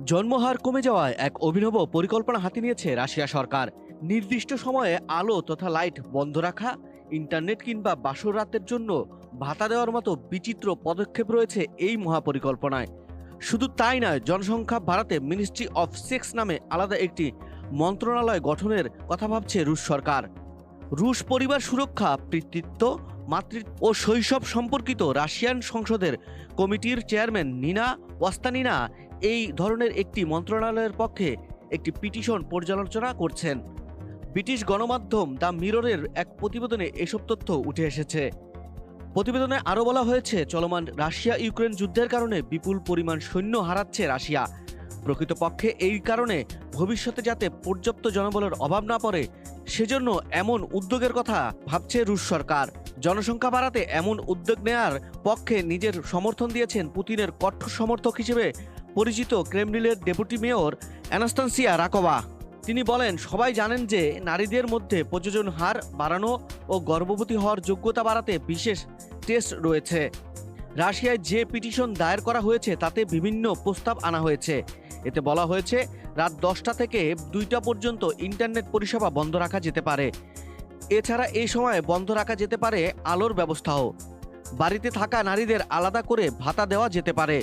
জন্মহার কমে যাওয়ায় এক অভিনব পরিকল্পনা হাতে নিয়েছে রাশিয়া সরকার। নির্দিষ্ট সময়ে আলো তথা লাইট বন্ধ রাখা, ইন্টারনেট কিংবা বাসর রাতের জন্য ভাতা দেওয়ার মতো বিচিত্র পদক্ষেপ রয়েছে এই মহাপরিকল্পনায়। শুধু তাই নয়, জনসংখ্যা বাড়াতে মিনিস্ট্রি অফ সেক্স নামে আলাদা একটি মন্ত্রণালয় গঠনের কথা ভাবছে রুশ সরকার। রুশ পরিবার সুরক্ষা, পিতৃত্ব মাতৃত্ব ও শৈশব সম্পর্কিত রাশিয়ান সংসদের কমিটির চেয়ারম্যান নিনা ওয়াস্তানিনা এই ধরনের একটি মন্ত্রণালয়ের পক্ষে একটি পিটিশন পর্যালোচনা করছেন। ব্রিটিশ গণমাধ্যম দ্য মিররের এক প্রতিবেদনে এসব তথ্য উঠে এসেছে। প্রতিবেদনে আরও বলা হয়েছে, চলমান রাশিয়া ইউক্রেন যুদ্ধের কারণে বিপুল পরিমাণ সৈন্য হারাচ্ছে রাশিয়া। প্রকৃতপক্ষে এই কারণে ভবিষ্যতে যাতে পর্যাপ্ত জনবলের অভাব না পড়ে, সেজন্য এমন উদ্যোগের কথা ভাবছে রুশ সরকার। জনসংখ্যা বাড়াতে এমন উদ্যোগ নেয়ার পক্ষে নিজের সমর্থন দিয়েছেন পুতিনের কঠোর সমর্থক হিসেবে পরিচিত ক্রেমলিনের ডেপুটি মেয়র অ্যানাস্তানসিয়া রাকোভা। তিনি বলেন, সবাই জানেন যে নারীদের মধ্যে প্রযোজন হার বাড়ানো ও গর্ভবতী হওয়ার যোগ্যতা বাড়াতে বিশেষ টেস্ট রয়েছে। রাশিয়ায় যে পিটিশন দায়ের করা হয়েছে, তাতে বিভিন্ন প্রস্তাব আনা হয়েছে। এতে বলা হয়েছে, রাত দশটা থেকে দুইটা পর্যন্ত ইন্টারনেট পরিষেবা বন্ধ রাখা যেতে পারে। এছাড়া এই সময় বন্ধ রাখা যেতে পারে আলোর ব্যবস্থাও। বাড়িতে থাকা নারীদের আলাদা করে ভাতা দেওয়া যেতে পারে।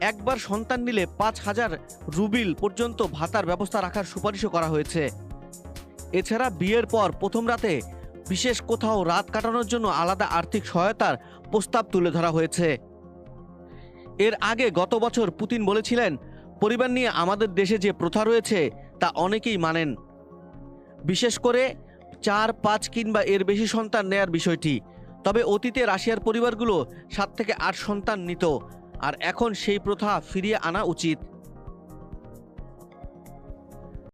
একবার সন্তান নিলে পাঁচ হাজার রুবিল পর্যন্ত ভাতার ব্যবস্থা রাখার সুপারিশও করা হয়েছে। এছাড়া বিয়ের পর প্রথম রাতে বিশেষ কোথাও রাত কাটানোর জন্য আলাদা আর্থিক সহায়তার প্রস্তাব তুলে ধরা হয়েছে। এর আগে গত বছর পুতিন বলেছিলেন, পরিবার নিয়ে আমাদের দেশে যে প্রথা রয়েছে, তা অনেকেই মানেন। বিশেষ করে চার, পাঁচ কিংবা এর বেশি সন্তান নেয়ার বিষয়টি। তবে অতীতে রাশিয়ার পরিবারগুলো সাত থেকে আট সন্তান নিত। আর এখন সেই প্রথা ফিরিয়ে আনা উচিত।